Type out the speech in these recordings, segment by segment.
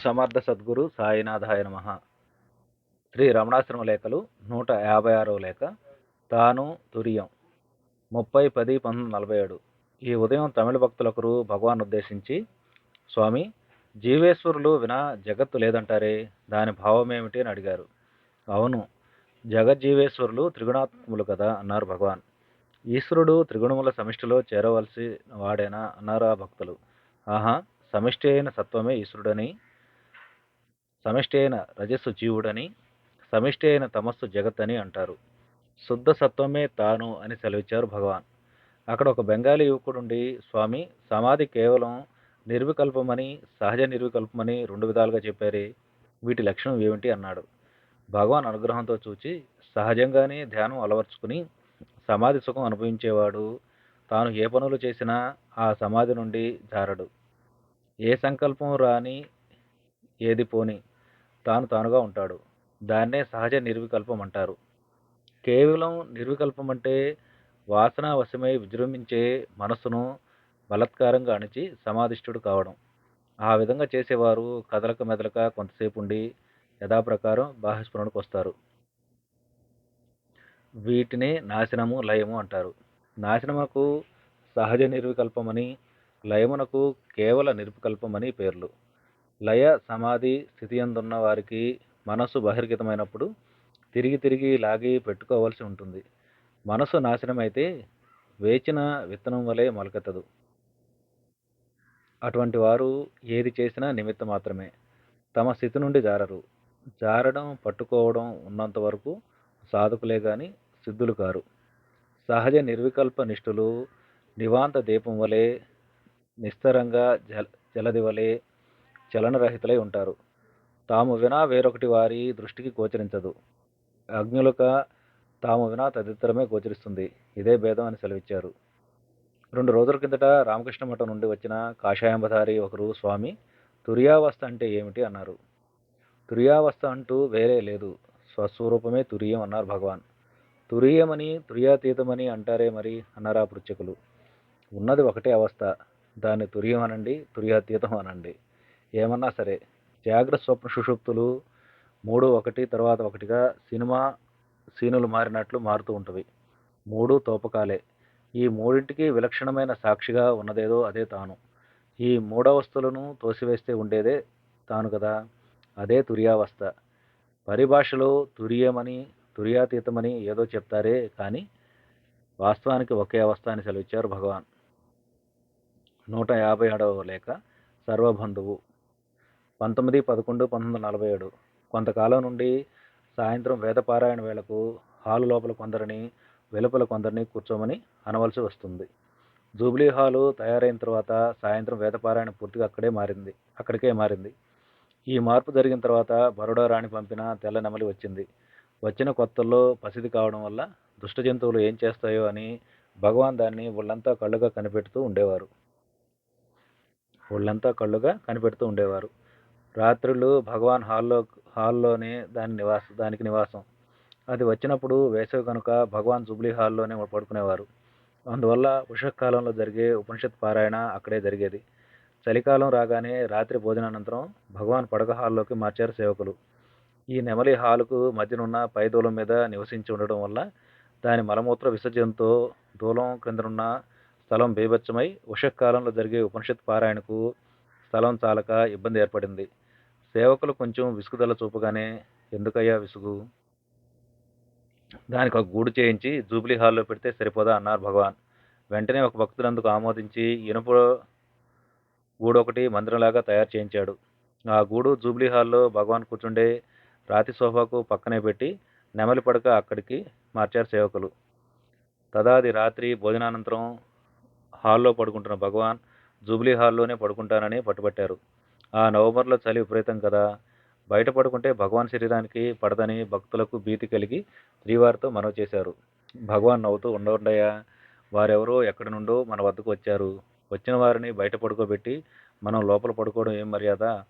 సమర్థ సద్గురు సాయినాథాయ నమ. శ్రీ రమణాశ్రమ లేఖలు నూట యాభై ఆరవ లేఖ తాను తురియం. ముప్పై పది పంతొమ్మిది నలభై ఏడు. ఈ ఉదయం తమిళ భక్తులకు భగవాన్ ఉద్దేశించి స్వామి జీవేశ్వరులు వినా జగత్తు లేదంటారే దాని భావమేమిటి? అని అడిగారు. అవును జగజ్జీవేశ్వరులు త్రిగుణాత్మకులు కదా అన్నారు భగవాన్. ఈశ్వరుడు త్రిగుణముల సమిష్టిలో చేరవలసి వాడేనా? అన్నారు ఆ భక్తులు. ఆహా సమిష్టి అయిన సత్వమే ఈశ్వరుడని సమిష్టి అయిన రజస్సు జీవుడని సమిష్టి అయిన తమస్సు జగత్ అని అంటారు. శుద్ధ సత్వమే తాను అని సెలవిచ్చారు భగవాన్. అక్కడ ఒక బెంగాలీ యువకుడుండి స్వామి సమాధి కేవలం నిర్వికల్పమని సహజ నిర్వికల్పమని రెండు విధాలుగా చెప్పారే. వీటి లక్షణం ఏమిటి? అన్నాడు. భగవాన్ అనుగ్రహంతో చూచి సహజంగానే ధ్యానం అలవర్చుకుని సమాధి సుఖం అనుభవించేవాడు తాను ఏ పనులు చేసినా ఆ సమాధి నుండి జారడు. ఏ సంకల్పం రాని ఏది పోని తాను తానుగా ఉంటాడు. దాన్నే సహజ నిర్వికల్పం అంటారు కేవలం నిర్వికల్పం అంటే వాసనావశమై విజృంభించే మనస్సును బలత్కారంగా అణిచి సమాధిష్ఠుడు కావడం. ఆ విధంగా చేసేవారు కదలక మెదలక కొంతసేపు ఉండి యథాప్రకారం బాహ్యస్మరణకు వస్తారు వీటిని నాశనము లయము అంటారు. నాశనమునకు సహజ నిర్వికల్పమని లయమునకు కేవల నిర్వికల్పమని పేర్లు. లయ సమాధి స్థితి ఎందున్న వారికి మనస్సు బహిర్గతమైనప్పుడు తిరిగి తిరిగి లాగి పెట్టుకోవాల్సి ఉంటుంది. మనసు నాశనమైతే వేచిన విత్తనం వలె మొలకెత్తదు. అటువంటి వారు ఏది చేసినా నిమిత్తం మాత్రమే. తమ స్థితి నుండి జారరు. జారడం పట్టుకోవడం ఉన్నంత వరకు సాధకులే గాని సిద్ధులు కారు. సహజ నిర్వికల్ప నిష్ఠులు నివాంత దీపం వలె నిస్తరంగా జల జలది వలె చలనరహితులై ఉంటారు. తాము వినా వేరొకటి వారి దృష్టికి గోచరించదు. అజ్ఞులక తాము వినా తదితరమే గోచరిస్తుంది. ఇదే భేదం అని సెలవిచ్చారు. రెండు రోజుల కిందట రామకృష్ణ మఠం నుండి వచ్చిన కాషాయంబధారి ఒకరు స్వామి తురియావస్థ అంటే ఏమిటి? అన్నారు. తురియావస్థ అంటూ వేరే లేదు. స్వస్వరూపమే తురియం అన్నారు భగవాన్. తురియమని తురియాతీతమని అంటారే మరి? అన్నారు ఆ పృచ్ఛకులు ఉన్నది ఒకటే అవస్థ. దాన్ని తురియం అనండి తురియాతీతం అనండి. ఏమన్నా సరే. జాగ్రత్త స్వప్న సుషుప్తులు మూడు ఒకటి తర్వాత ఒకటిగా సినిమా సీనులు మారినట్లు మారుతూ ఉంటవి. మూడు తోపకాలే. ఈ మూడింటికి విలక్షణమైన సాక్షిగా ఉన్నదేదో అదే తాను. ఈ మూడవస్థలను తోసివేస్తే ఉండేదే తాను కదా. అదే తురియావస్థ. పరిభాషలో తురియమని తురియాతీతమని ఏదో చెప్తారే కానీ వాస్తవానికి ఒకే అవస్థ అని సెలవిచ్చారు భగవాన్. నూట యాభై ఏడవ లేఖ. సర్వబంధువు. పంతొమ్మిది పదకొండు పంతొమ్మిది నలభై ఏడు. కొంతకాలం నుండి సాయంత్రం వేదపారాయణ వేళకు హాలు లోపల కొందరిని వెలుపల కొందరిని కూర్చోమని అనవలసి వస్తుంది. జూబ్లీ హాలు తయారైన తర్వాత సాయంత్రం వేదపారాయణ పూర్తిగా అక్కడే మారింది అక్కడికే మారింది. ఈ మార్పు జరిగిన తర్వాత బరోడా రాణి పంపిన తెల్ల నెమలి వచ్చింది. వచ్చిన కొత్తల్లో పసిది కావడం వల్ల దుష్ట జంతువులు ఏం చేస్తాయో అని భగవాన్ దాన్ని ఒళ్ళంతా కళ్ళుగా కనిపెడుతూ ఉండేవారు. ఒళ్ళంతా కళ్ళుగా కనిపెడుతూ ఉండేవారు. రాత్రులు భగవాన్ హాల్లో హాల్లోనే దాని నివాస దానికి నివాసం. అది వచ్చినప్పుడు వేసవి కనుక భగవాన్ జుబ్లీ హాల్లోనే పడుకునేవారు. అందువల్ల ఉషకాలంలో జరిగే ఉపనిషత్ పారాయణ అక్కడే జరిగేది. చలికాలం రాగానే రాత్రి భోజనానంతరం భగవాన్ పడక హాల్లోకి మార్చారు సేవకులు. ఈ నెమలి హాలుకు మధ్యనున్న పై దూలం మీద నివసించి ఉండడం వల్ల దాని మలమూత్ర విసర్జనతో దూలం క్రిందనున్న స్థలం బీభత్సమై ఉషకాలంలో జరిగే ఉపనిషత్ పారాయణకు స్థలం చాలక ఇబ్బంది ఏర్పడింది. సేవకులు కొంచెం విసుగుదల చూపగానే ఎందుకయ్యా విసుగు? దానికి ఒక గూడు చేయించి జూబ్లీ హాల్లో పెడితే సరిపోదా? అన్నారు భగవాన్. వెంటనే ఒక భక్తులందుకు ఆమోదించి ఇనుప గూడు ఒకటి మందిరంలాగా తయారు చేయించాడు. ఆ గూడు జూబ్లీ హాల్లో భగవాన్ కూర్చుండే రాతి సోఫాకు పక్కనే పెట్టి నెమలి పడక అక్కడికి మార్చారు సేవకులు. తదాది రాత్రి భోజనానంతరం హాల్లో పడుకుంటున్న భగవాన్ జూబ్లీ హాల్లోనే పడుకుంటానని పట్టుబట్టారు. ఆ నవంబర్లో చలి విపరీతం కదా. బయట పడుకుంటే భగవాన్ శరీరానికి పడదని భక్తులకు భీతి కలిగి శ్రీవారితో మనవి చేశారు. భగవాన్ నవ్వుతూ ఉండవుండయా వారెవరో ఎక్కడి నుండో మన వద్దకు వచ్చారు. వచ్చిన వారిని బయట పడుకోబెట్టి మనం లోపల పడుకోవడం ఏం మర్యాద?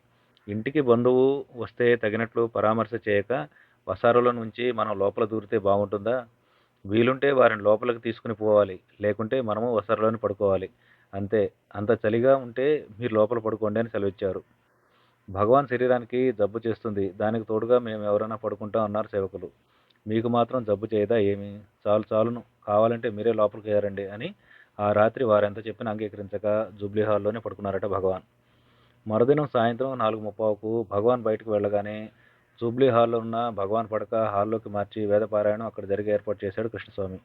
ఇంటికి బంధువు వస్తే తగినట్లు పరామర్శ చేయక వసారుల నుంచి మనం లోపల దూరితే బాగుంటుందా? వీలుంటే వారిని లోపలికి తీసుకుని పోవాలి. లేకుంటే మనము వసారులోని పడుకోవాలి. అంతే. అంత చలిగా ఉంటే మీరు లోపల పడుకోండి అని సెలవిచ్చారు. భగవాన్ శరీరానికి జబ్బు చేస్తుంది. దానికి తోడుగా మేము ఎవరైనా పడుకుంటాం అన్నారు సేవకులు. మీకు మాత్రం జబ్బు చేయదా ఏమి? చాలు చాలును. కావాలంటే మీరే లోపలికి ఏరండి అని ఆ రాత్రి వారెంత చెప్పినా అంగీకరించక జూబ్లీ హాల్లోనే పడుకున్నారట భగవాన్. మరుదినం సాయంత్రం నాలుగు ముప్పావుకు భగవాన్ బయటకు వెళ్ళగానే జూబ్లీ హాల్లో ఉన్న భగవాన్ పడక హాల్లోకి మార్చి వేదపారాయణం అక్కడ జరిగే ఏర్పాటు చేశాడు కృష్ణస్వామి.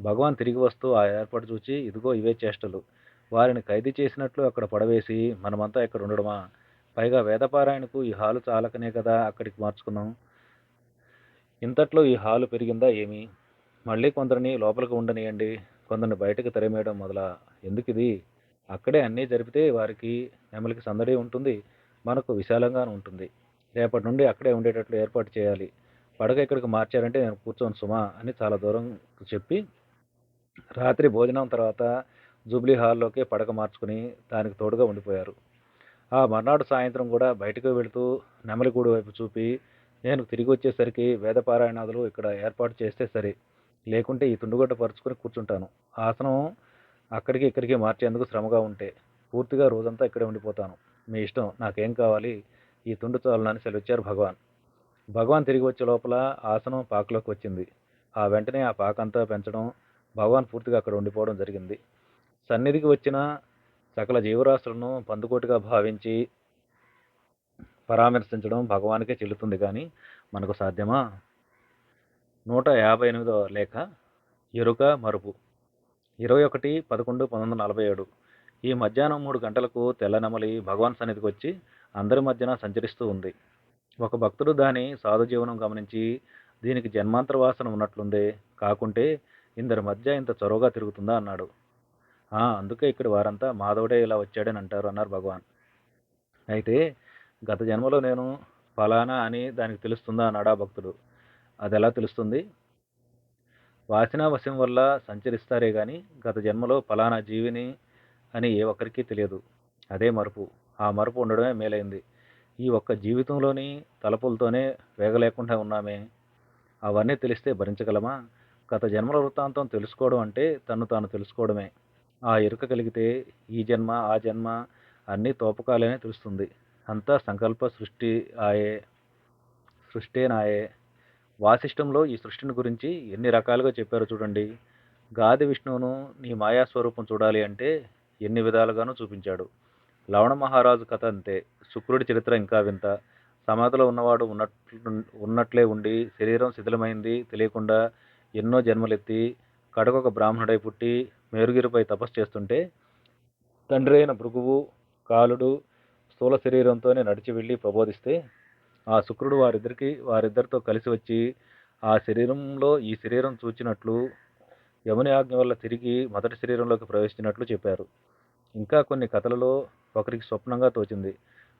భగవాన్ తిరిగి వస్తూ ఆ ఏర్పాటు చూచి ఇదిగో ఇవే చేష్టలు. వారిని ఖైదీ చేసినట్లు అక్కడ పడవేసి మనమంతా ఇక్కడ ఉండడమా? పైగా వేదపారాయణకు ఈ హాలు చాలకనే కదా అక్కడికి మార్చుకున్నాం ఇంతట్లో ఈ హాలు పెరిగిందా ఏమి? మళ్ళీ కొందరిని లోపలికి ఉండనియండి. కొందరిని బయటకు తరిమేయడం మొదల. ఎందుకు ఇది అక్కడే అన్నీ జరిపితే వారికి నెమలికి సందడి ఉంటుంది మనకు విశాలంగానే ఉంటుంది. రేపటి నుండి అక్కడే ఉండేటట్లు ఏర్పాటు చేయాలి. పడగ ఇక్కడికి మార్చారంటే నేను కూర్చోను సుమా అని చాలా దూరం చెప్పి రాత్రి భోజనం తర్వాత జూబ్లీ హాల్లోకి పడక మార్చుకుని దానికి తోడుగా ఉండిపోయారు. ఆ మర్నాడు సాయంత్రం కూడా బయటకు వెళుతూ నెమలిగూడు వైపు చూపి నేను తిరిగి వచ్చేసరికి వేదపారాయణాదులు ఇక్కడ ఏర్పాటు చేస్తే సరే లేకుంటే ఈ తుండుగడ్డ పరుచుకొని కూర్చుంటాను. ఆసనం అక్కడికి ఇక్కడికి మార్చేందుకు శ్రమగా ఉంటే పూర్తిగా రోజంతా ఇక్కడే ఉండిపోతాను. మీ ఇష్టం నాకేం కావాలి? ఈ తుండు చాలునని సెలవిచ్చారు భగవాన్. భగవాన్ తిరిగి వచ్చే లోపల ఆసనం పాకలోకి వచ్చింది. ఆ వెంటనే ఆ పాకంతా పెంచడం భగవాన్ పూర్తిగా అక్కడ ఉండిపోవడం జరిగింది. సన్నిధికి వచ్చిన సకల జీవరాశులను పందుకోటిగా భావించి పరామర్శించడం భగవానికే చెల్లుతుంది కానీ మనకు సాధ్యమా? నూట యాభై ఎనిమిదో లేఖ ఎరుక మరుపు. ఇరవై ఒకటి పదకొండు పంతొమ్మిది వందల నలభై ఏడు. ఈ మధ్యాహ్నం మూడు గంటలకు తెల్లనమలి భగవాన్ సన్నిధికి వచ్చి అందరి మధ్యన సంచరిస్తూ ఉంది. ఒక భక్తుడు దాని సాధు జీవనం గమనించి దీనికి జన్మాంతర వాసన ఉన్నట్లుందే. కాకుంటే ఇందరి మధ్య ఇంత చొరవగా తిరుగుతుందా అన్నాడు. అందుకే ఇక్కడ వారంతా మాధవుడే ఇలా వచ్చాడని అంటారు అన్నారు భగవాన్. అయితే గత జన్మలో నేను ఫలానా అని దానికి తెలుస్తుందా అన్నాడా భక్తుడు. అది ఎలా తెలుస్తుంది? వాసనావశం వల్ల సంచరిస్తారే కానీ గత జన్మలో ఫలానా జీవిని అని ఏ ఒక్కరికి తెలియదు. అదే మరుపు. ఆ మరుపు ఉండడమే మేలైంది. ఈ ఒక్క జీవితంలోని తలపులతోనే వేగలేకుండా ఉన్నామే. అవన్నీ తెలిస్తే భరించగలమా? గత జన్మల వృత్తాంతం తెలుసుకోవడం అంటే తను తాను తెలుసుకోవడమే. ఆ ఎరుక కలిగితే ఈ జన్మ ఆ జన్మ అన్నీ తోపకాలనే తెలుస్తుంది. అంతా సంకల్ప సృష్టి ఆయే సృష్టే నాయే. వాసిష్టంలో ఈ సృష్టిని గురించి ఎన్ని రకాలుగా చెప్పారో చూడండి. గాది విష్ణువును నీ మాయా స్వరూపం చూడాలి అంటే ఎన్ని విధాలుగానూ చూపించాడు. లవణ మహారాజు కథ అంతే. శుక్రుడి చరిత్ర ఇంకా వింత. సమాధిలో ఉన్నవాడు ఉన్నట్లు ఉన్నట్లే ఉండి శరీరం శిథిలమైంది. తెలియకుండా ఎన్నో జన్మలెత్తి కడకొక బ్రాహ్మణుడై పుట్టి మేరుగిరిపై తపస్సు చేస్తుంటే తండ్రి అయిన భృగువు కాలుడు స్థూల శరీరంతోనే నడిచి వెళ్ళి ప్రబోధిస్తే ఆ శుక్రుడు వారిద్దరికి వారిద్దరితో కలిసి వచ్చి ఆ శరీరంలో ఈ శరీరం చూచినట్లు యముని ఆజ్ఞ వల్ల తిరిగి మొదటి శరీరంలోకి ప్రవేశించినట్లు చెప్పారు. ఇంకా కొన్ని కథలలో ఒకరికి స్వప్నంగా తోచింది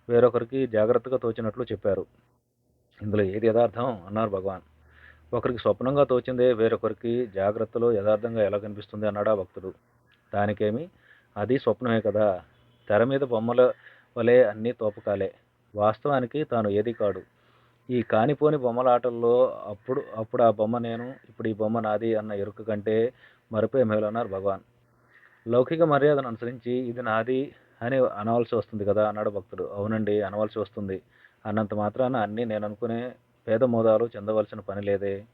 వేరొకరికి జాగ్రత్తగా తోచినట్లు చెప్పారు. ఇందులో ఏది యథార్థం అన్నారు భగవాన్. ఒకరికి స్వప్నంగా తోచిందే వేరొకరికి జాగ్రత్తలో యథార్థంగా ఎలా కనిపిస్తుంది అన్నాడా భక్తుడు. దానికేమి? అది స్వప్నమే కదా. తెర మీద బొమ్మల వలె అన్నీ తోపకాలే. వాస్తవానికి తాను ఏది కాడు. ఈ కానిపోని బొమ్మలాటల్లో అప్పుడు అప్పుడు ఆ బొమ్మ నేను ఇప్పుడు ఈ బొమ్మ నాది అన్న ఎరుక కంటే మరిపోయే మేలన్నారు భగవాన్. లౌకిక మర్యాదను అనుసరించి ఇది నాది అని అనవలసి వస్తుంది కదా అన్నాడు భక్తుడు. అవునండి అనవలసి వస్తుంది. అన్నంత మాత్రాన అన్నీ నేను అనుకునే పేద మోదాలు చెందవలసిన పని లేదే.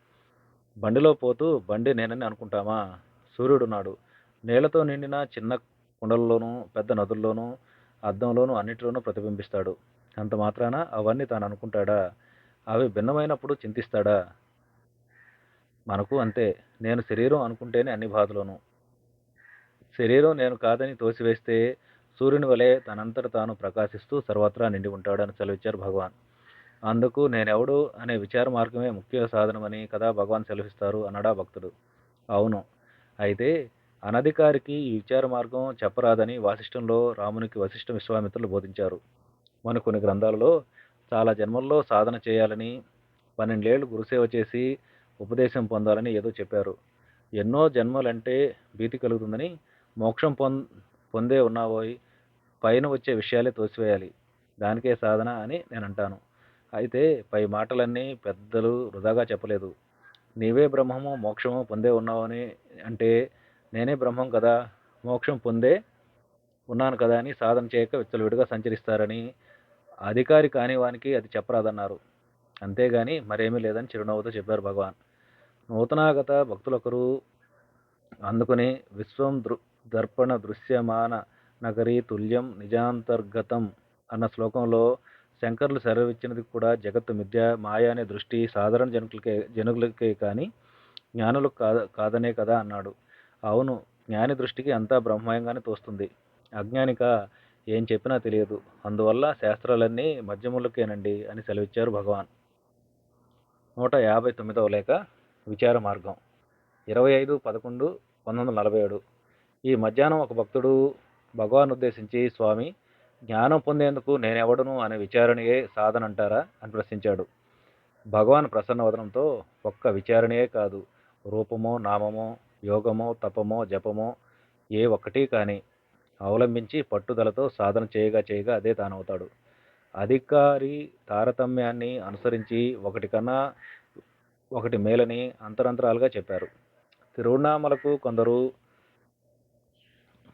బండిలో పోతూ బండి నేనని అనుకుంటామా? సూర్యుడున్నాడు నేలతో నిండిన చిన్న కుండల్లోనూ పెద్ద నదుల్లోనూ అద్దంలోనూ అన్నిటిలోనూ ప్రతిబింబిస్తాడు. అంత మాత్రాన అవన్నీ తాను అనుకుంటాడా? అవి భిన్నమైనప్పుడు చింతిస్తాడా? మనకు అంతే. నేను శరీరం అనుకుంటేనే అన్ని బాధలోను. శరీరం నేను కాదని తోసివేస్తే సూర్యుని వలె తనంతట తాను ప్రకాశిస్తూ సర్వత్రా నిండి ఉంటాడని సెలవిచ్చారు భగవాన్. అందుకు నేనెవడు అనే విచార మార్గమే ముఖ్య సాధనమని కదా భగవాన్ సెలవిస్తారు అన్నాడా భక్తుడు. అవును. అయితే అనధికారికి ఈ విచార మార్గం చెప్పరాదని వాసిష్టంలో రామునికి వశిష్ఠ విశ్వామిత్రులు బోధించారు. మన కొన్ని గ్రంథాలలో చాలా జన్మల్లో సాధన చేయాలని పన్నెండేళ్ళు గురుసేవ చేసి ఉపదేశం పొందాలని ఏదో చెప్పారు. ఎన్నో జన్మలంటే భీతి కలుగుతుందని మోక్షం పొం పొందే ఉన్నావోయ్ పైన వచ్చే విషయాలే తోసివేయాలి. దానికే సాధన అని నేను అంటాను అయితే పై మాటలన్నీ పెద్దలు వృధాగా చెప్పలేదు. నీవే బ్రహ్మము మోక్షము పొందే ఉన్నావని అంటే నేనే బ్రహ్మం కదా మోక్షం పొందే ఉన్నాను కదా అని సాధన చేయక విచ్చలవిడిగా సంచరిస్తారని అధికారి కాని వానికి అది చెప్పరాదన్నారు. అంతేగాని మరేమీ లేదని చిరునవ్వుతో చెప్పారు భగవాన్. నూతనాగత భక్తులొకరు అందుకుని విశ్వం దృ దర్పణ దృశ్యమాన నగరీ తుల్యం నిజాంతర్గతం అన్న శ్లోకంలో శంకర్లు సెలవిచ్చినది కూడా జగత్తు మిథ్య మాయ అనే దృష్టి సాధారణ జనులకే జనులకే కానీ జ్ఞానులకు కాద కాదనే కదా అన్నాడు. అవును జ్ఞాని దృష్టికి అంతా బ్రహ్మయంగానే తోస్తుంది. అజ్ఞానిక ఏం చెప్పినా తెలియదు. అందువల్ల శాస్త్రాలన్నీ మధ్యములకేనండి అని సెలవిచ్చారు భగవాన్. నూట యాభై తొమ్మిదవ లేఖ విచార మార్గం. ఇరవై ఐదు పదకొండు పంతొమ్మిది వందల నలభై ఏడు. ఈ మధ్యాహ్నం ఒక భక్తుడు భగవాన్ ఉద్దేశించి స్వామి జ్ఞానం పొందేందుకు నేనెవడును అనే విచారణయే సాధన అంటారా అని ప్రశ్నించాడు. భగవాన్ ప్రసన్నవదనంతో ఒక్క విచారణయే కాదు. రూపమో నామమో యోగమో తపమో జపమో ఏ ఒక్కటి కానీ అవలంబించి పట్టుదలతో సాధన చేయగా చేయగా అదే తానవుతాడు. అధికారి తారతమ్యాన్ని అనుసరించి ఒకటి కన్నా ఒకటి మేలని అంతరంతరాలుగా చెప్పారు. తిరువణామలకు కొందరు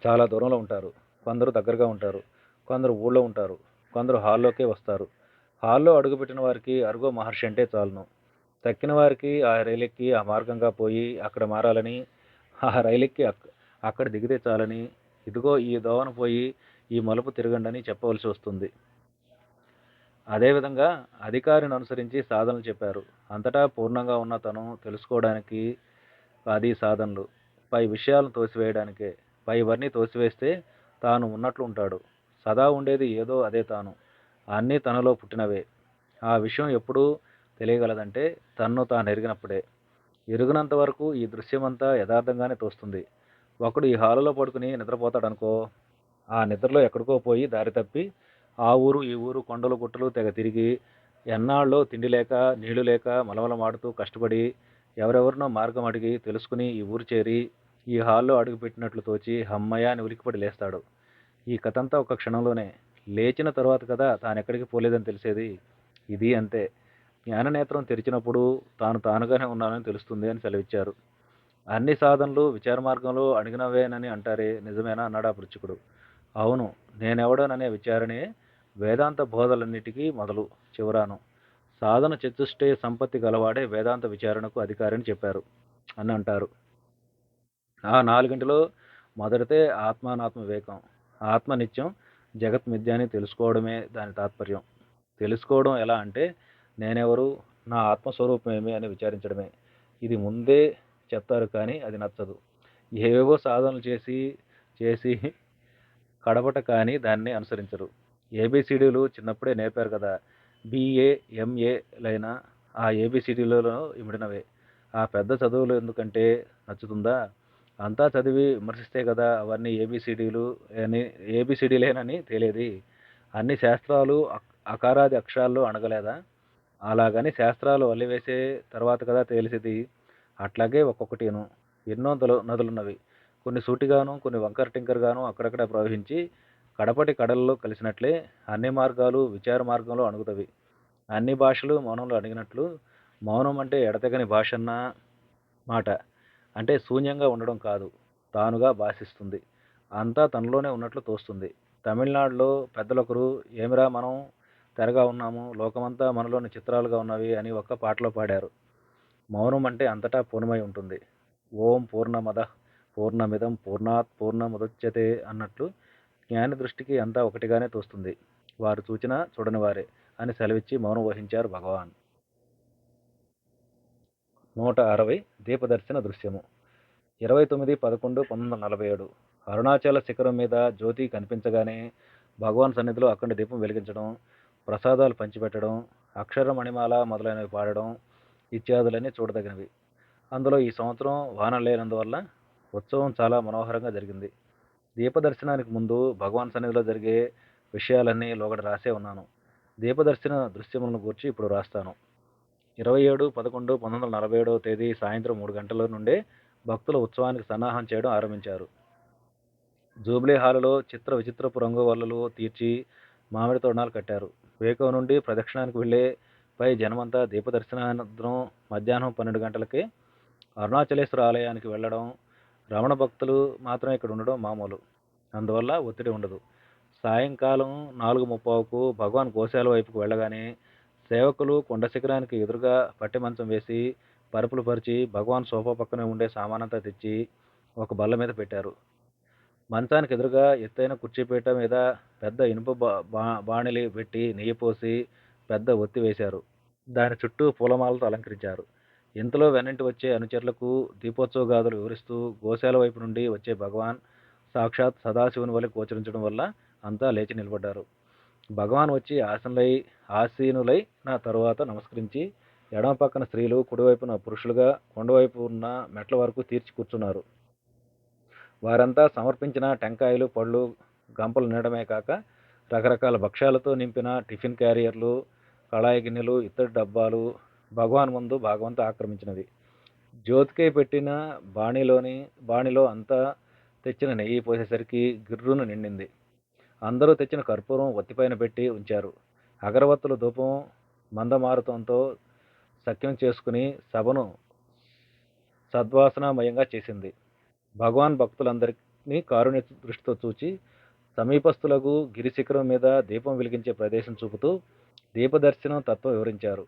చాలా దూరంలో ఉంటారు. కొందరు దగ్గరగా ఉంటారు. కొందరు ఊళ్ళో ఉంటారు కొందరు హాల్లోకే వస్తారు. హాల్లో అడుగుపెట్టిన వారికి అరుగో మహర్షి అంటే చాలును. తక్కిన వారికి ఆ రైలెక్కి ఆ మార్గంగా పోయి అక్కడ మారాలని ఆ రైలెక్కి అక్ అక్కడ దిగితే చాలని ఇదిగో ఈ దోవన పోయి ఈ మలుపు తిరగండి అని చెప్పవలసి వస్తుంది. అదేవిధంగా అధికారిని అనుసరించి సాధనలు చెప్పారు. అంతటా పూర్ణంగా ఉన్న తను తెలుసుకోవడానికి అది సాధనలు. పై విషయాలను తోసివేయడానికే. పైవన్నీ తోసివేస్తే తాను ఉన్నట్లు ఉంటాడు. సదా ఉండేది ఏదో అదే తాను. అన్నీ తనలో పుట్టినవే. ఆ విషయం ఎప్పుడూ తెలియగలదంటే తన్ను తాను ఎరిగినప్పుడే. ఎరుగినంత వరకు ఈ దృశ్యమంతా యథార్థంగానే తోస్తుంది. ఒకడు ఈ హాలులో పడుకుని నిద్రపోతాడనుకో ఆ నిద్రలో ఎక్కడికో పోయి దారి తప్పి ఆ ఊరు ఈ ఊరు కొండలు గుట్టలు తెగ తిరిగి ఎన్నాళ్ళలో తిండి లేక నీళ్ళు లేక మలమలమాడుతూ కష్టపడి ఎవరెవరినో మార్గం అడిగి తెలుసుకుని ఈ ఊరు చేరి ఈ హాల్లో అడుగు పెట్టినట్లు తోచి హమ్మయ్య అని ఉలికిపడి లేస్తాడు. ఈ కథంతా ఒక క్షణంలోనే. లేచిన తర్వాత కదా తాను ఎక్కడికి పోలేదని తెలిసేది? ఇది అంతే. జ్ఞాననేత్రం తెరిచినప్పుడు తాను తానుగానే ఉన్నానని తెలుస్తుంది అని సెలవిచ్చారు. అన్ని సాధనలు విచార మార్గంలో అడిగినవేనని అంటారే నిజమేనా అన్నాడు ఆ పృచ్చుకుడు అవును నేనెవడననే విచారణే వేదాంత బోధలన్నిటికీ మొదలు చివరాను. సాధన చతుష్టే సంపత్తి గలవాడే వేదాంత విచారణకు అధికారిని చెప్పారు అని అంటారు. ఆ నాలుగింటిలో మొదటితే ఆత్మానాత్మ వివేకం ఆత్మ నిత్యం జగత్ మిథ్య అని తెలుసుకోవడమే దాని తాత్పర్యం. తెలుసుకోవడం ఎలా అంటే నేనెవరు నా ఆత్మస్వరూపం ఏమి అని విచారించడమే. ఇది ముందే చెప్తారు కానీ అది నచ్చదు. ఏవేవో సాధనలు చేసి చేసి కడపట కానీ దాన్ని అనుసరించరు. ఏబిసిడీలు చిన్నప్పుడే నేర్పారు కదా. బిఏ ఎంఏలైన ఆ ఏబిసిడీలలో ఇమిడినవే. ఆ పెద్ద చదువులు ఎందుకంటే నచ్చుతుందా? అంతా చదివి విమర్శిస్తే కదా అవన్నీ ఏబిసిడీలు అని ఏబిసిడీలేనని తేలేది అన్ని శాస్త్రాలు అక్- అకారాది అక్షరాల్లో అణగలేదా? అలాగని శాస్త్రాలు వల్లివేసే తర్వాత కదా తెలిసేది. అట్లాగే ఒక్కొక్కటిను ఎన్నో నదులు నదులున్నవి. కొన్ని సూటిగాను కొన్ని వంకర టింకర్గాను అక్కడక్కడ ప్రవహించి కడపటి కడల్లో కలిసినట్లే అన్ని మార్గాలు విచార మార్గంలో అణుగుతవి. అన్ని భాషలు మౌనంలో అడిగినట్లు మౌనం అంటే ఎడతెగని భాష అన్న మాట. అంటే శూన్యంగా ఉండడం కాదు తానుగా భాషిస్తుంది. అంతా తనలోనే ఉన్నట్లు తోస్తుంది. తమిళనాడులో పెద్దలొకరు ఏమిరా మనం తెరగా ఉన్నాము లోకమంతా మనలోని చిత్రాలుగా ఉన్నవి అని ఒక్క పాటలో పాడారు. మౌనం అంటే అంతటా పూర్ణమై ఉంటుంది. ఓం పూర్ణమద పూర్ణమిదం పూర్ణాత్ పూర్ణముదచ్యతే అన్నట్లు జ్ఞాని దృష్టికి అంతా ఒకటిగానే తోస్తుంది. వారు చూచినా చూడని వారే అని సెలవిచ్చి మౌనం వహించారు భగవాన్. నూట అరవై దీపదర్శన దృశ్యము. ఇరవై తొమ్మిది పదకొండు పంతొమ్మిది వందల నలభై ఏడు. అరుణాచల శిఖరం మీద జ్యోతి కనిపించగానే భగవాన్ సన్నిధిలో అఖండ దీపం వెలిగించడం ప్రసాదాలు పంచిపెట్టడం అక్షర మణిమాల మొదలైనవి పాడడం ఇత్యాదులన్నీ చూడదగినవి. అందులో ఈ సంవత్సరం వాన లేనందువల్ల ఉత్సవం చాలా మనోహరంగా జరిగింది. దీపదర్శనానికి ముందు భగవాన్ సన్నిధిలో జరిగే విషయాలన్నీ లోగడ రాసే ఉన్నాను. దీపదర్శన దృశ్యములను గూర్చి ఇప్పుడు రాస్తాను. ఇరవై ఏడు పదకొండు పంతొమ్మిది వందల నలభై ఏడవ తేదీ సాయంత్రం మూడు గంటల నుండే భక్తుల ఉత్సవానికి సన్నాహం చేయడం ఆరంభించారు. జూబ్లీ హాలులో చిత్ర విచిత్రపు రంగు వల్లలు తీర్చి మామిడి తోరణాలు కట్టారు. వేకో నుండి ప్రదక్షిణానికి వెళ్ళే పై జనమంతా దీపదర్శనానంతరం మధ్యాహ్నం పన్నెండు గంటలకే అరుణాచలేశ్వర ఆలయానికి వెళ్ళడం రమణ భక్తులు మాత్రం ఇక్కడ ఉండడం మామూలు. అందువల్ల ఒత్తిడి ఉండదు. సాయంకాలం నాలుగు ముప్పావుకు భగవాన్ గోశాల వైపుకు వెళ్ళగానే సేవకులు కొండ శిఖరానికి ఎదురుగా పట్టె మంచం వేసి పరుపులు పరిచి భగవాన్ సోఫా పక్కనే ఉండే సామానంతా తెచ్చి ఒక బల్ల మీద పెట్టారు. మంచానికి ఎదురుగా ఎత్తైన కుర్చీపీట మీద పెద్ద ఇనుప బా బా- పెట్టి నెయ్యి పోసి పెద్ద ఒత్తి వేశారు. దాని చుట్టూ పూలమాలతో అలంకరించారు. ఇంతలో వెన్నంటి వచ్చే అనుచరులకు దీపోత్సవ గాథలు వివరిస్తూ గోశాల వైపు నుండి వచ్చే భగవాన్ సాక్షాత్ సదాశివుని వల్ల గోచరించడం వల్ల అంతా లేచి నిలబడ్డారు. భగవాన్ వచ్చి ఆసనులై ఆసీనులై నా తరువాత నమస్కరించి ఎడమ పక్కన స్త్రీలు కుడివైపున పురుషులుగా కొండవైపు ఉన్న మెట్ల వరకు తీర్చి కూర్చున్నారు. వారంతా సమర్పించిన టెంకాయలు పళ్ళు గంపలు నిండమే కాక రకరకాల భక్ష్యాలతో నింపిన టిఫిన్ క్యారియర్లు కళాయి గిన్నెలు ఇత్తడి డబ్బాలు భగవాన్ ముందు భాగవంతా ఆక్రమించినది జ్యోతికై పెట్టిన బాణిలోని బాణిలో అంతా తెచ్చిన నెయ్యి పోసేసరికి గిర్రును నిండింది. అందరూ తెచ్చిన కర్పూరం ఒత్తిపైన పెట్టి ఉంచారు. అగరవత్తుల ధూపం మందమారుతంతో సఖ్యం చేసుకుని సభను సద్వాసనామయంగా చేసింది. భగవాన్ భక్తులందరినీ కారుణ్య దృష్టితో చూచి సమీపస్తులకు గిరిశిఖరం మీద దీపం వెలిగించే ప్రదేశం చూపుతూ దీపదర్శనం తత్వం వివరించారు.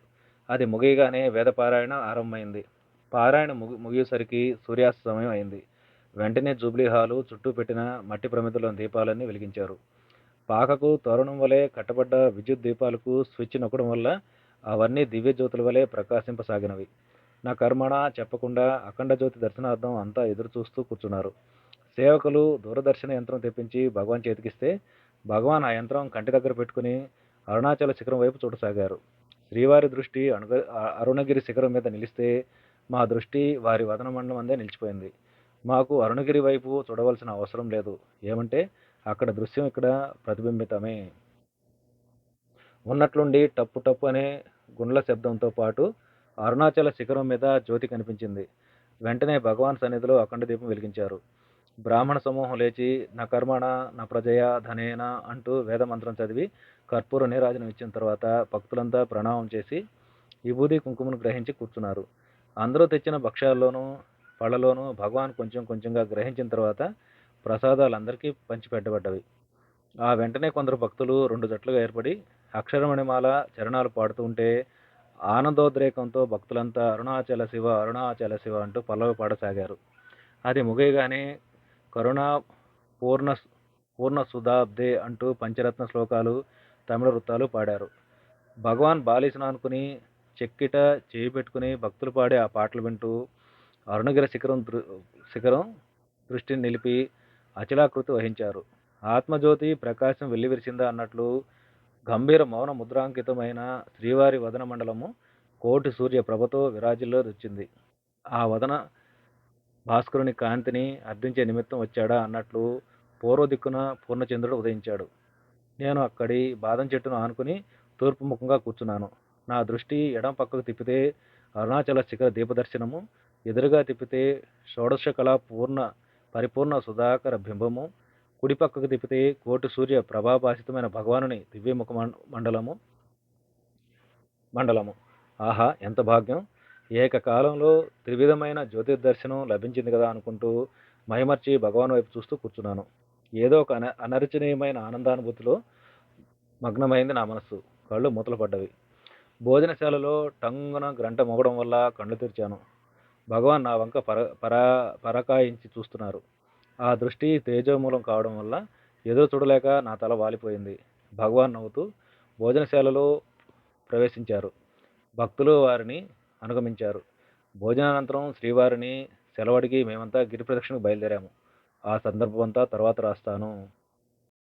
అది ముగియగానే వేదపారాయణ ఆరంభమైంది. పారాయణ ముగి ముగియేసరికి సూర్యాస్త సమయం అయింది. వెంటనే జూబ్లీ హాలు చుట్టూ పెట్టిన మట్టి ప్రమిదలోని దీపాలన్నీ వెలిగించారు. పాకకు తోరణం వలె కట్టబడ్డ విద్యుత్ దీపాలకు స్విచ్ నొక్కడం వల్ల అవన్నీ దివ్య జ్యోతుల వలె ప్రకాశింపసాగినవి. నా కర్మణ చెప్పకుండా అఖండ జ్యోతి దర్శనార్థం అంతా ఎదురు చూస్తూ కూర్చున్నారు. సేవకులు దూరదర్శన యంత్రం తెప్పించి భగవాన్ చేతికిస్తే భగవాన్ ఆ యంత్రం కంటి దగ్గర పెట్టుకుని అరుణాచల శిఖరం వైపు చూడసాగారు. శ్రీవారి దృష్టి అణుగ అరుణగిరి శిఖరం మీద నిలిస్తే మా దృష్టి వారి వదన మండలం అందే నిలిచిపోయింది. మాకు అరుణగిరి వైపు చూడవలసిన అవసరం లేదు. ఏమంటే అక్కడ దృశ్యం ఇక్కడ ప్రతిబింబితమే. ఉన్నట్లుండి టప్పు టప్పు అనే గుండ్ల శబ్దంతో పాటు అరుణాచల శిఖరం మీద జ్యోతి కనిపించింది. వెంటనే భగవాన్ సన్నిధిలో అఖండ దీపం వెలిగించారు. బ్రాహ్మణ సమూహం లేచి నా కర్మణ నా ప్రజయ ధనేన అంటూ వేదమంత్రం చదివి కర్పూర నీరాజనం ఇచ్చిన తర్వాత భక్తులంతా ప్రణామం చేసి విభూది కుంకుమను గ్రహించి కూర్చున్నారు. అందరూ తెచ్చిన భక్ష్యాల్లోనూ పళ్ళలోనూ భగవాన్ కొంచెం కొంచెంగా గ్రహించిన తర్వాత ప్రసాదాలు అందరికీ పంచిపెట్టబడ్డవి ఆ వెంటనే కొందరు భక్తులు రెండు జట్లుగా ఏర్పడి అక్షరమణిమాల చరణాలు పాడుతూ ఉంటే ఆనందోద్రేకంతో భక్తులంతా అరుణాచల శివ అరుణాచల శివ అంటూ పల్లవి పాడసాగారు అది ముగియగానే కరుణ పూర్ణ పూర్ణ సుధాబ్దే అంటూ పంచరత్న శ్లోకాలు తమిళ వృత్తాలు పాడారు. భగవాన్ బాలీసును అనుకుని చెక్కిట చేయి పెట్టుకుని భక్తులు పాడే ఆ పాటలు వింటూ అరుణగిరి శిఖరం దృ శిఖరం దృష్టిని నిలిపి అచలాకృతి వహించారు. ఆత్మజ్యోతి ప్రకాశం వెల్లివిరిచిందా అన్నట్లు గంభీర మౌన ముద్రాంకితమైన శ్రీవారి వదన మండలము కోటి సూర్య ప్రభతో విరాజిల్లో వచ్చింది ఆ వదన భాస్కరుని కాంతిని అర్థించే నిమిత్తం వచ్చాడా అన్నట్లు పూర్వ దిక్కున పూర్ణచంద్రుడు ఉదయించాడు. నేను అక్కడి బాదం చెట్టును ఆనుకుని తూర్పు ముఖంగా కూర్చున్నాను. నా దృష్టి ఎడం పక్కకు తిప్పితే అరుణాచల శిఖర దీపదర్శనము ఎదురుగా తిప్పితే షోడశకళ పూర్ణ పరిపూర్ణ సుధాకర బింబము. కుడిపక్కకు తిప్పితే కోటి సూర్య ప్రభాభాషితమైన భగవానుని దివ్యముఖ మం- మండలము. మండలము. ఆహా ఎంత భాగ్యం. ఏకకాలంలో త్రివిధమైన జ్యోతిర్దర్శనం లభించింది కదా అనుకుంటూ మైమర్చి భగవాన్ వైపు చూస్తూ కూర్చున్నాను. ఏదో ఒక అన అనర్చనీయమైన ఆనందానుభూతిలో మగ్నమైంది నా మనస్సు. కళ్ళు మూతలు పడ్డవి. భోజనశాలలో టంగున గ్రంట మోగడం వల్ల కళ్ళు తెరిచాను. భగవాన్ నా వంక పర పరా పరకాయించి చూస్తున్నారు. ఆ దృష్టి తేజోమూలం కావడం వల్ల ఎదురు చూడలేక నా తల వాలిపోయింది. భగవాన్ నవ్వుతూ భోజనశాలలో ప్రవేశించారు. భక్తులు వారిని అనుగమించారు. భోజనానంతరం శ్రీవారిని సెలవడిగి మేమంతా గిరి ప్రదక్షిణకు బయలుదేరాము. ఆ సందర్భం అంతా తర్వాత రాస్తాను.